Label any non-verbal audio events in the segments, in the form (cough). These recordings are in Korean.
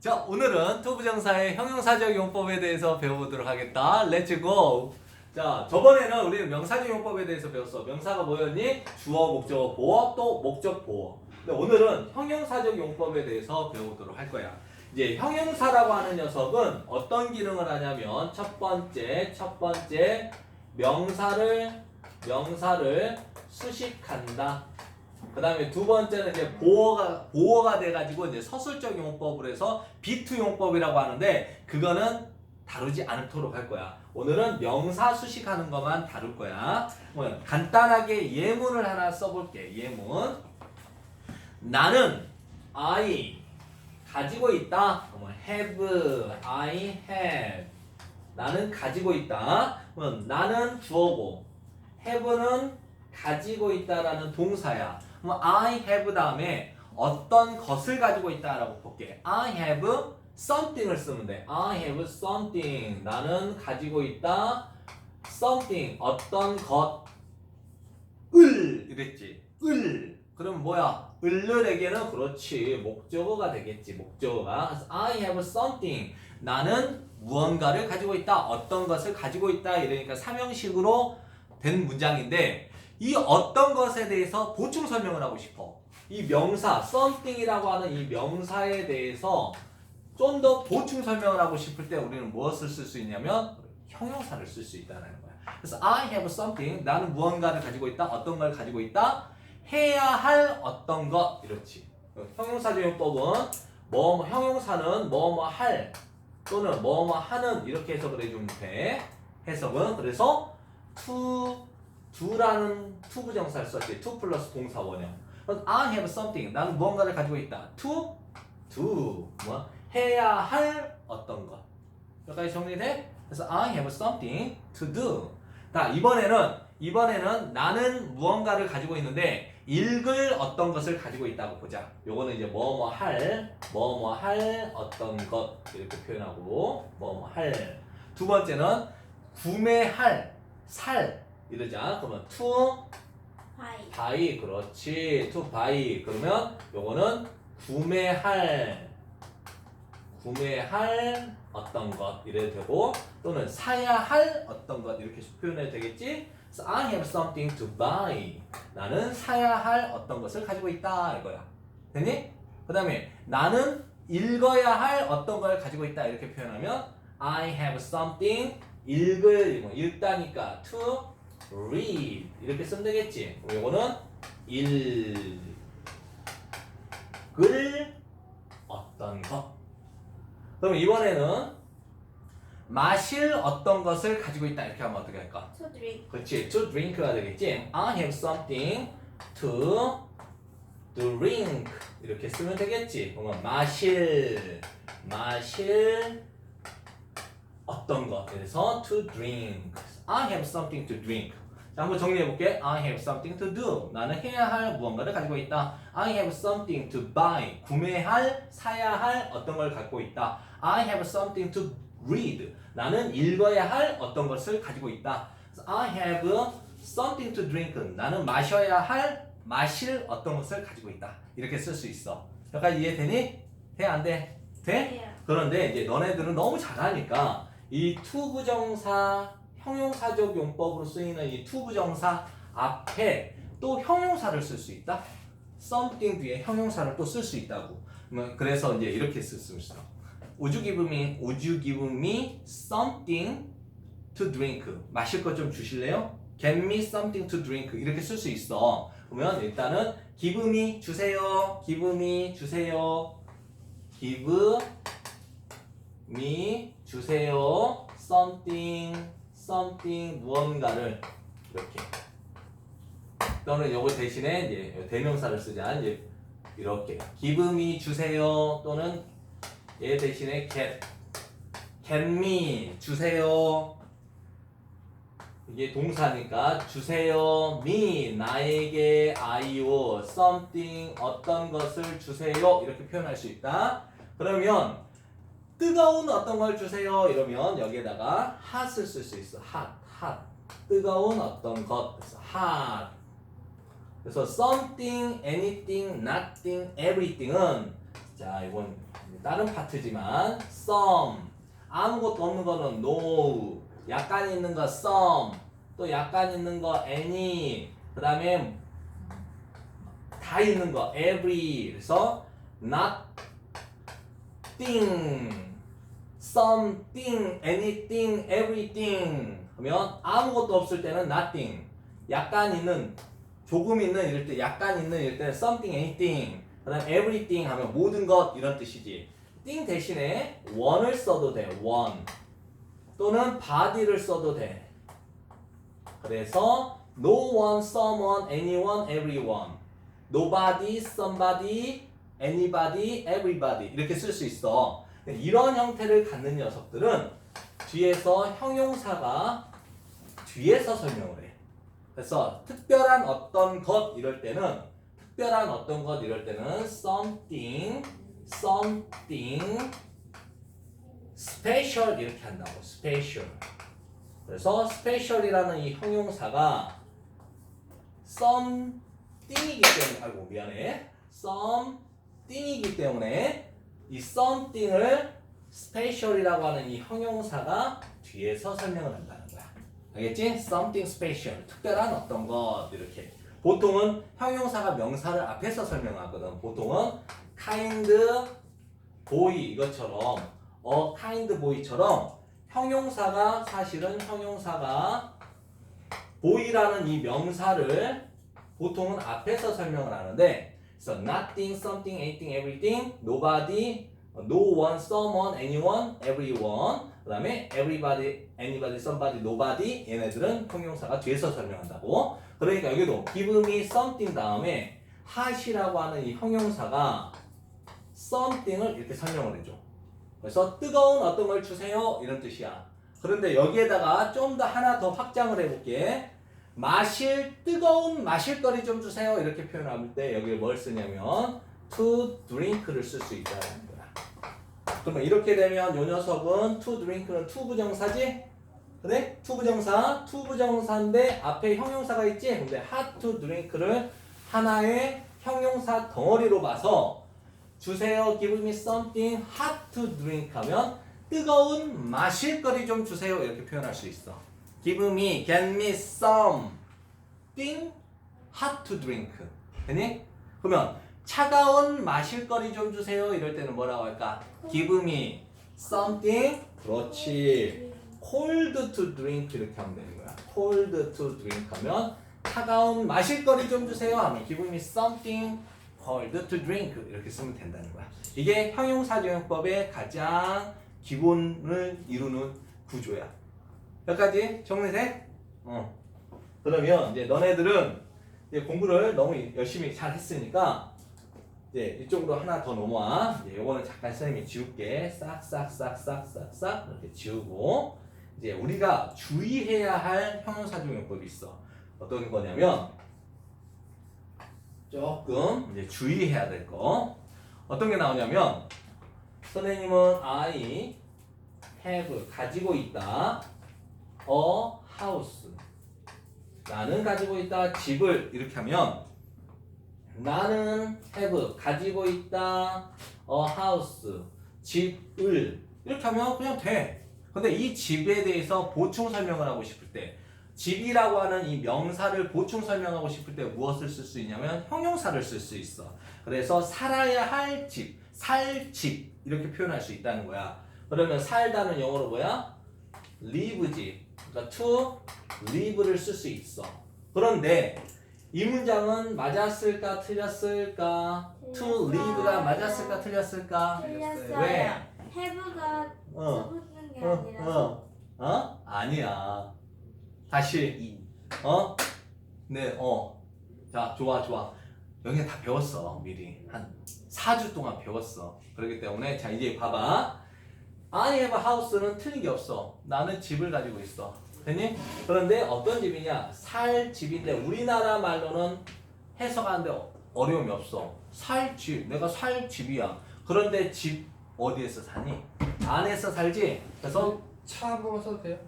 자, 오늘은 투부정사의 형용사적 용법에 대해서 배워보도록 하겠다. 렛츠 고! 자, 저번에는 우리는 명사적 용법에 대해서 배웠어. 명사가 뭐였니? 주어, 목적어, 보어, 또 목적, 보어. 근데 오늘은 형용사적 용법에 대해서 배워보도록 할 거야. 이제 형용사라고 하는 녀석은 어떤 기능을 하냐면 첫 번째, 첫 번째 명사를 명사를 수식한다. 그 다음에 두 번째는 이제 보어가, 보어가 돼가지고 이제 서술적 용법을 해서 비투 용법이라고 하는데 그거는 다루지 않도록 할 거야. 오늘은 명사 수식하는 것만 다룰 거야. 뭐 간단하게 예문을 하나 써볼게. 예문. 나는 I 가지고 있다. 뭐 have, I have. 나는 가지고 있다. 그러면 나는 주어고 have는 가지고 있다라는 동사야. 그럼 I have 다음에 어떤 것을 가지고 있다라고 볼게. I have something을 쓰면 돼. I have something. 나는 가지고 있다. something. 어떤 것 을 이랬지. 을. 그럼 뭐야? 을들에게는 그렇지. 목적어가 되겠지. 목적어가. 그래서 I have something. 나는 무언가를 가지고 있다. 어떤 것을 가지고 있다. 이러니까 삼형식으로 된 문장인데 이 어떤 것에 대해서 보충 설명을 하고 싶어. 이 명사 something이라고 하는 이 명사에 대해서 좀 더 보충 설명을 하고 싶을 때 우리는 무엇을 쓸 수 있냐면 형용사를 쓸 수 있다는 거야. 그래서 I have something 나는 무언가를 가지고 있다. 어떤 걸 가지고 있다. 해야 할 어떤 것 이렇지. 형용사 적 용법은 뭐, 뭐 형용사는 뭐뭐 할 또는 뭐뭐 하는 이렇게 해석을 해주면 돼. 해석은 그래서 to do라는 to 부정사를 썼지. to 플러스 동사 원형. 그래서 I have something. 나는 무언가를 가지고 있다. to 뭐 해야 할 어떤 것. 여기까지 정리돼? 그래서 I have something to do. 자 이번에는 이번에는 나는 무언가를 가지고 있는데 읽을 어떤 것을 가지고 있다고 보자. 요거는 이제 뭐뭐 할, 뭐뭐 할 어떤 것 이렇게 표현하고 뭐뭐 할. 두 번째는 구매할, 살 이러자. 그러면 to 바이 buy 그렇지. to buy 그러면 요거는 구매할 구매할 어떤 것 이래도 되고 또는 사야 할 어떤 것 이렇게 표현해도 되겠지? 그래서 I have something to buy. 나는 사야 할 어떤 것을 가지고 있다 이거야. 되니? 그 다음에 나는 읽어야 할 어떤 걸 가지고 있다 이렇게 표현하면 I have something 읽을 뭐 읽다니까 to read 이렇게 쓰면 되겠지. 요거는 읽을 어떤 것. 그럼 이번에는 마실 어떤 것을 가지고 있다 이렇게 하면 어떻게 할까? 소드링 그렇지. to drink가 되겠지. I have something to drink 이렇게 쓰면 되겠지. 그러면 마실 마실 어떤 것. 그래서 to drink. I have something to drink. 자, 한번 정리해 볼게. I have something to do. 나는 해야 할 무언가를 가지고 있다. I have something to buy. 구매할, 사야 할 어떤 걸 갖고 있다. I have something to read. 나는 읽어야 할 어떤 것을 가지고 있다. I have something to drink. 나는 마셔야 할, 마실 어떤 것을 가지고 있다. 이렇게 쓸 수 있어. 여기까지 이해되니? 돼? 안 돼? 돼? 해요 그런데 이제 너네들은 너무 잘하니까 이 투부정사 형용사적 용법으로 쓰이는 이 투부정사 앞에 또 형용사를 쓸 수 있다. something 뒤에 형용사를 또 쓸 수 있다고. 뭐 그래서 이제 이렇게 쓸 수 있어. Would you give me, would you give me something to drink? 마실 것 좀 주실래요? Get me something to drink. 이렇게 쓸 수 있어. 그러면 일단은 give me 주세요. give me 주세요. give me 주세요. something something 무언가를 이렇게. 또는 요거 대신에 이제 대명사를 쓰자. 이제 이렇게. me 주세요 또는 얘 대신에 get get me 주세요. 이게 동사니까 주세요 me 나에게 아이오 something 어떤 것을 주세요. 이렇게 표현할 수 있다. 그러면 뜨거운 어떤 걸 주세요? 이러면 여기에다가 hot을 쓸 수 있어. hot hot 뜨거운 어떤 것. 그래서 hot 그래서 something, anything, nothing, everything은 자, 이건 다른 파트지만 some. 아무것도 없는 거는 no. 약간 있는 거 some. 또 약간 있는 거 any. 그 다음에 다 있는 거 every. 그래서 nothing something anything everything 하면 아무것도 없을 때는 nothing 약간 있는 조금 있는 이럴 때 약간 있는 이럴 때는 something anything 그다음 everything 하면 모든 것 이런 뜻이지 thing 대신에 one을 써도 돼 one 또는 body를 써도 돼 그래서 no one, someone, anyone, everyone nobody, somebody, anybody, everybody 이렇게 쓸 수 있어 이런 형태를 갖는 녀석들은 뒤에서 형용사가 뒤에서 설명을 해 그래서 특별한 어떤 것 이럴 때는 특별한 어떤 것 이럴 때는 something, something special 이렇게 한다고 special. 그래서 special이라는 이 형용사가 something이기 때문에 아이고 미안해 something이기 때문에 이 something을 special이라고 하는 이 형용사가 뒤에서 설명을 한다는 거야. 알겠지? something special 특별한 어떤 것 이렇게 보통은 형용사가 명사를 앞에서 설명하거든 보통은 kind boy 이것처럼 어 kind boy처럼 형용사가 사실은 형용사가 boy라는 이 명사를 보통은 앞에서 설명을 하는데 그래서 nothing, something, anything, everything, nobody, no one, someone, anyone, everyone 그 다음에 everybody, anybody, somebody, nobody 얘네들은 형용사가 뒤에서 설명한다고 그러니까 여기도 give me something 다음에 hat이라고 하는 이 형용사가 something을 이렇게 설명을 해줘 그래서 뜨거운 어떤 걸 주세요 이런 뜻이야 그런데 여기에다가 좀 더 하나 더 확장을 해볼게 마실 뜨거운 마실 거리 좀 주세요. 이렇게 표현할 때 여기에 뭘 쓰냐면 to drink를 쓸 수 있다는 거야. 그러면 이렇게 되면 요 녀석은 to drink는 to 부정사지? 그래? to 부정사. to 부정사인데 앞에 형용사가 있지? 근데 hot to drink를 하나의 형용사 덩어리로 봐서 주세요. give me something hot to drink 하면 뜨거운 마실 거리 좀 주세요. 이렇게 표현할 수 있어 give me get me something hot to drink 되니? 그러면 차가운 마실 거리 좀 주세요 이럴 때는 뭐라고 할까? give me something 그렇지 cold to drink 이렇게 하면 되는 거야 cold to drink 하면 차가운 마실 거리 좀 주세요 하면 give me something cold to drink 이렇게 쓰면 된다는 거야 이게 형용사조용법의 가장 기본을 이루는 구조야 여기까지 정리돼? 어. 그러면 이제 너네들은 이제 공부를 너무 열심히 잘 했으니까 이제 이쪽으로 하나 더 넘어와. 이제 요거는 잠깐 선생님이 지울게. 싹싹싹싹싹싹 이렇게 지우고 이제 우리가 주의해야 할 형용사중용법이 있어. 어떤 거냐면 조금 이제 주의해야 될 거. 어떤 게 나오냐면 선생님은 I have 가지고 있다. A house. 나는 가지고 있다. 집을 이렇게 하면 나는 have 가지고 있다. a house. 집을 이렇게 하면 그냥 돼. 근데 이 집에 대해서 보충 설명을 하고 싶을 때 집이라고 하는 이 명사를 보충 설명하고 싶을 때 무엇을 쓸 수 있냐면 형용사를 쓸 수 있어. 그래서 살아야 할 집, 살 집 이렇게 표현할 수 있다는 거야. 그러면 살다는 영어로 뭐야? live지. 그러니까 to live를 쓸 수 있어. 그런데 이 문장은 맞았을까 틀렸을까? to live가 맞았을까 틀렸을까? 틀렸어요. 왜? 해부가 어. 써붙는 게 어, 아니라서. 어, 어? 아니야. 다시 어? 네, 어. 자, 좋아, 좋아. 여기 다 배웠어, 미리. 한 4주 동안 배웠어. 그렇기 때문에, 자, 이제 봐봐. I have a house는 틀린 게 없어. 나는 집을 가지고 있어. 됐니? 그런데 어떤 집이냐? 살 집인데, 우리나라 말로는 해석하는데 어려움이 없어. 살 집. 내가 살 집이야. 그런데 집 어디에서 사니? 안에서 살지? 그래서 차 한 번만 써도 돼요?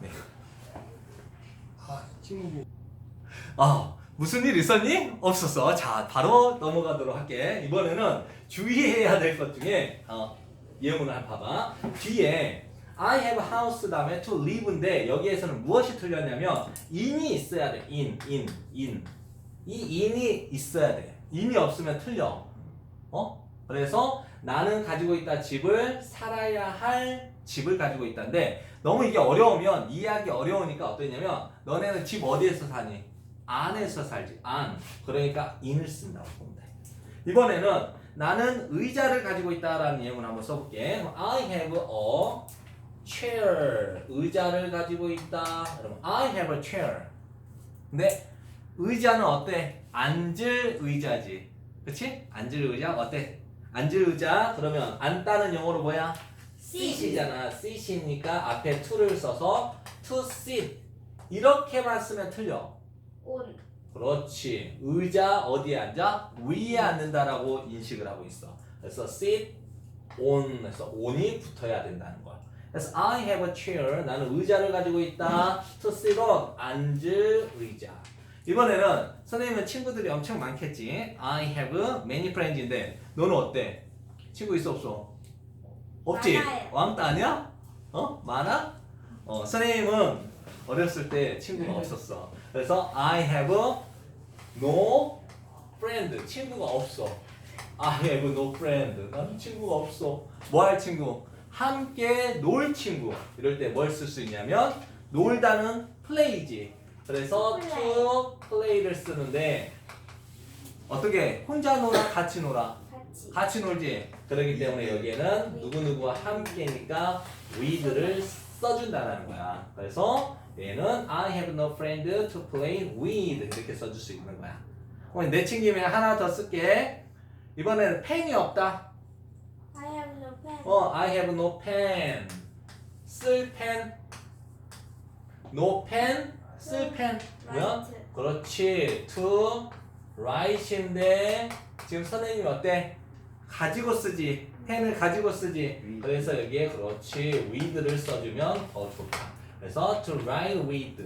네. (laughs) 아 친구 아 무슨 일 있었니? 없었어. 자 바로 넘어가도록 할게. 이번에는 주의해야 될 것 중에 어, 예문을 한번 봐봐. 뒤에 I have house 다음에 to live인데 여기에서는 무엇이 틀렸냐면 in이 있어야 돼. in, in, in. 이 in이 있어야 돼. in이 없으면 틀려. 어? 그래서 나는 가지고 있다 집을 살아야 할 집을 가지고 있다인데 너무 이게 어려우면 이해하기 어려우니까 어떠냐면 너네는 집 어디에서 사니? 안에서 살지. 안. 그러니까 in을 쓴다고 보면 돼. 이번에는 나는 의자를 가지고 있다라는 예문 한번 써볼게. I have a chair. 의자를 가지고 있다. 여러분, I have a chair. 근데 의자는 어때? 앉을 의자지. 그치? 앉을 의자 어때? 앉을 의자 그러면 앉다는 영어로 뭐야? sit이잖아. sit이니까 앞에 to를 써서 to sit 이렇게만 쓰면 틀려. 온. 그렇지. 의자 어디에 앉아? 위에 앉는다라고 인식을 하고 있어. 그래서 sit on 해서 on이 붙어야 된다는 거야. 그래서 I have a chair. 나는 의자를 가지고 있다. To sit on. 앉을 의자. 이번에는 선생님은 친구들이 엄청 많겠지. I have many friends인데 너는 어때? 친구 있어 없어? 없지? 많아요. 왕따 아니야? 어? 많아? 어, 선생님은 어렸을 때 친구가 없었어. 그래서 I have no friend. 친구가 없어. I have no friend. 나는 친구가 없어. 뭐 할 친구? 함께 놀 친구. 이럴 때 뭘 쓸 수 있냐면 놀다는 play지. 그래서 to play를 쓰는데 어떻게 혼자 놀아 같이 놀아 같이. 놀지. 그렇기 때문에 여기에는 누구 누구와 함께니까 with를 써준다는 거야. 그래서 얘는 I have no friend to play with 이렇게 써줄 수 있는 거야. 그럼 내 친김에 하나 더 쓸게. 이번에는 펜이 없다. I have no pen. 어, I have no pen. 쓸 펜. No pen. 쓸 펜. 뭐야? 그렇지. to write인데 지금 선생님이 어때? 가지고 쓰지. 펜을 가지고 쓰지. 그래서 여기에 그렇지. with를 써주면 더 좋다. 그래서 to write with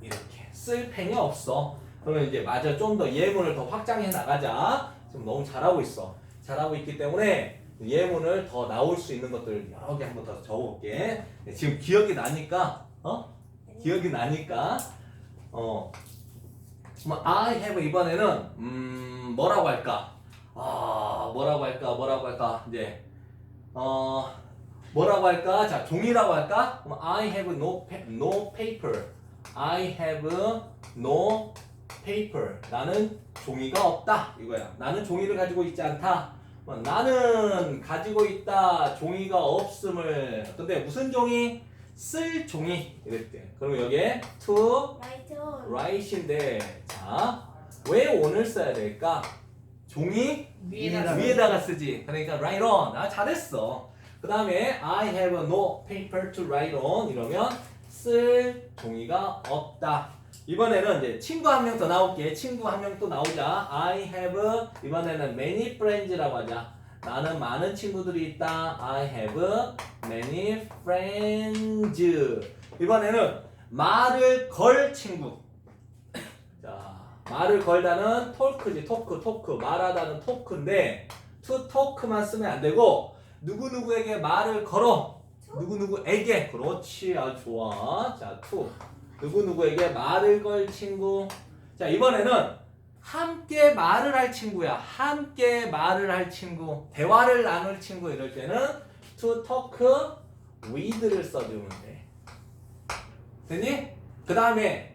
이렇게 쓸 펜이 없어. 그러면 이제 맞아 좀 더 예문을 더 확장해 나가자. 지금 너무 잘하고 있어. 잘하고 있기 때문에 예문을 더 나올 수 있는 것들 여러 개 한번 더 적어볼게. 지금 기억이 나니까 어? 기억이 나니까 어. 뭐 I have 이번에는 음 뭐라고 할까? 아 뭐라고 할까? 뭐라고 할까? 이제 어 뭐라고 할까? 자 종이라고 할까? 그럼 I have no no paper. I have no paper. 나는 종이가 없다 이거야. 나는 종이를 가지고 있지 않다. 뭐, 나는 가지고 있다 종이가 없음을. 근데 무슨 종이? 쓸 종이 이랬대. 그럼 여기에 to Write on. write인데 자, 왜 on을 써야 될까? 종이 위에다가. 위에다가 쓰지. 그러니까 write on. 아, 잘했어. 그 다음에 I have no paper to write on 이러면 쓸 종이가 없다. 이번에는 이제 친구 한 명 더 나올게. 친구 한 명 또 나오자. I have 이번에는 many friends라고 하자. 나는 많은 친구들이 있다. I have many friends. 이번에는 말을 걸 친구. 자, 말을 걸다는 톨크지. 토크, 토크. 말하다는 토크인데 to talk만 쓰면 안 되고 누구 누구에게 말을 걸어. 누구 누구에게. 그렇지. 아주 좋아. 자, to. 누구 누구에게 말을 걸 친구. 자, 이번에는 함께 말을 할 친구야. 함께 말을 할 친구. 대화를 나눌 친구 이럴 때는 to talk with를 써주면 돼. 됐니? 그 다음에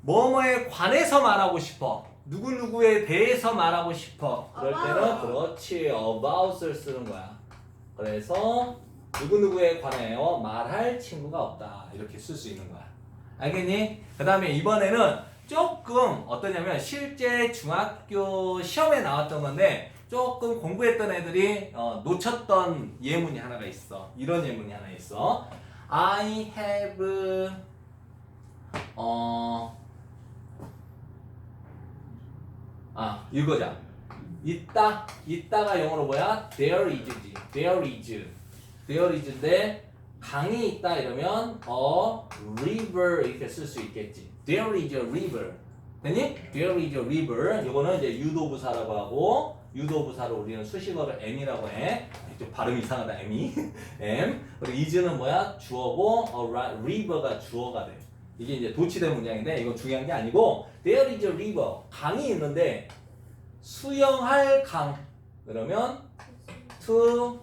뭐뭐에 관해서 말하고 싶어. 누구 누구에 대해서 말하고 싶어. 그럴 때는. 그렇지 about을 쓰는 거야. 그래서 누구 누구에 관하여 말할 친구가 없다. 이렇게 쓸 수 있는 거야. 알겠니? 그 다음에 이번에는 조금 어떠냐면 실제 중학교 시험에 나왔던 건데 조금 공부했던 애들이 어, 놓쳤던 예문이 하나가 있어. 이런 예문이 하나 있어. I have 어. 아, 읽어자. 있다. 있다가 영어로 뭐야? There is지. There is. There is인데 강이 있다 이러면 a river 이렇게 쓸 수 있겠지. There is a river. 됐니? There is a river. 이거는 이제 유도부사라고 하고 유도 부사를 우리는 수식어를 M이라고 해. 좀 발음 이상하다 M이. (laughs) M. 그리고 is는 뭐야? 주어고 a ri- river가 주어가 돼. 이게 이제 도치된 문장인데 이건 중요한 게 아니고 there is a river 강이 있는데 수영할 강 그러면 to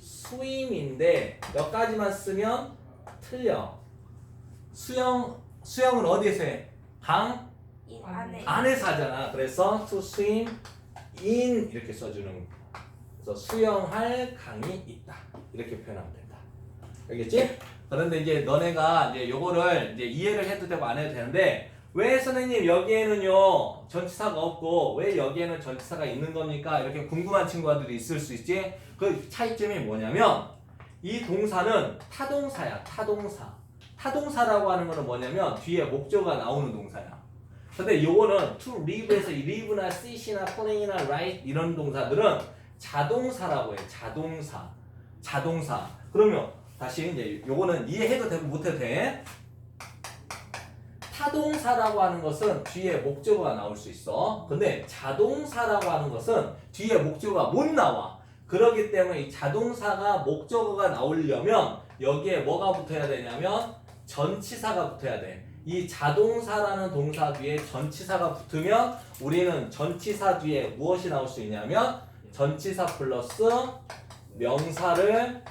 swim인데 몇 가지만 쓰면 틀려. 수영 수영은 어디에서 해? 강이 안에 안에서 하잖아. 그래서 to swim in 이렇게 써주는 거. 그래서 수영할 강이 있다. 이렇게 표현하면 된다. 알겠지? 그런데 이제 너네가 이제 요거를 이제 이해를 해도 되고 안 해도 되는데 왜 선생님 여기에는요 전치사가 없고 왜 여기에는 전치사가 있는 겁니까? 이렇게 궁금한 친구들이 있을 수 있지. 그 차이점이 뭐냐면 이 동사는 타동사야. 타동사. 타동사라고 하는 거는 뭐냐면 뒤에 목적어가 나오는 동사야. 근데 요거는 to live에서 이 live나 sit이나 play나 write 이런 동사들은 자동사라고 해. 자동사. 자동사. 그러면 다시 이제 요거는 이해해도 되고 못해도 돼. 타동사라고 하는 것은 뒤에 목적어가 나올 수 있어. 근데 자동사라고 하는 것은 뒤에 목적어가 못 나와. 그렇기 때문에 이 자동사가 목적어가 나오려면 여기에 뭐가 붙어야 되냐면 전치사가 붙어야 돼. 이 자동사라는 동사 뒤에 전치사가 붙으면 우리는 전치사 뒤에 무엇이 나올 수 있냐면 전치사 플러스 명사를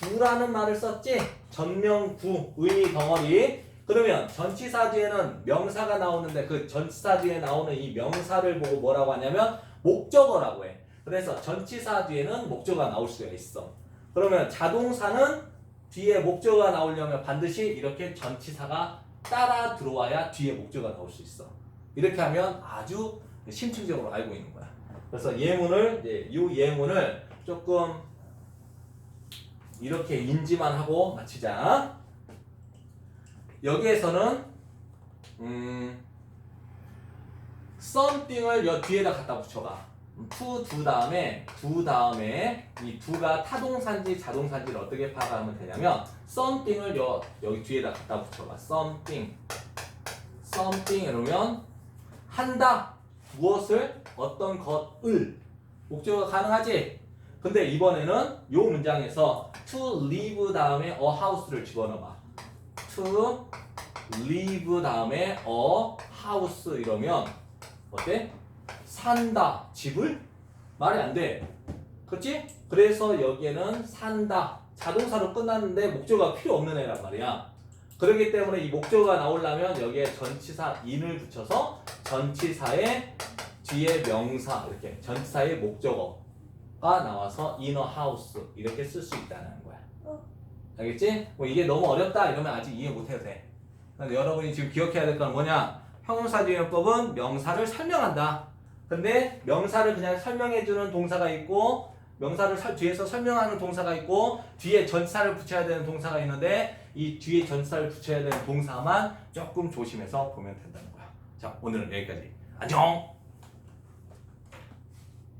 구라는 말을 썼지? 전명구 의미 덩어리. 그러면 전치사 뒤에는 명사가 나오는데 그 전치사 뒤에 나오는 이 명사를 보고 뭐라고 하냐면 목적어라고 해. 그래서 전치사 뒤에는 목적어가 나올 수가 있어. 그러면 자동사는 뒤에 목적어가 나오려면 반드시 이렇게 전치사가 따라 들어와야 뒤에 목적어가 나올 수 있어. 이렇게 하면 아주 심층적으로 알고 있는 거야. 그래서 예문을 이 예문을 조금 이렇게 인지만 하고 마치자. 여기에서는 음 something을 여 뒤에다 갖다 붙여봐. to 두 다음에 두 다음에 이 두가 타동사인지 자동사인지를 어떻게 파악하면 되냐면 something을 여 여기 뒤에다 갖다 붙여봐. something something 이러면 한다 무엇을 어떤 것을 목적어가 가능하지. 근데 이번에는 요 문장에서 to live 다음에 a house를 집어넣어봐. to live 다음에 a house 이러면 어때? 산다 집을 말이 안 돼. 그렇지? 그래서 여기에는 산다 자동사로 끝났는데 목적어가 필요 없는 애란 말이야. 그렇기 때문에 이 목적어가 나오려면 여기에 전치사 in을 붙여서 전치사의 뒤에 명사 이렇게 전치사의 목적어 가 나와서 inner house 이렇게 쓸 수 있다는 거야. 어. 알겠지? 뭐 이게 너무 어렵다 이러면 아직 이해 못 해도 돼. 근데 여러분이 지금 기억해야 될 건 뭐냐? 형용사주의법은 명사를 설명한다. 근데 명사를 그냥 설명해주는 동사가 있고 명사를 설- 뒤에서 설명하는 동사가 있고 뒤에 전치사를 붙여야 되는 동사가 있는데 이 뒤에 전치사를 붙여야 되는 동사만 조금 조심해서 보면 된다는 거야. 자 오늘은 여기까지. 안녕.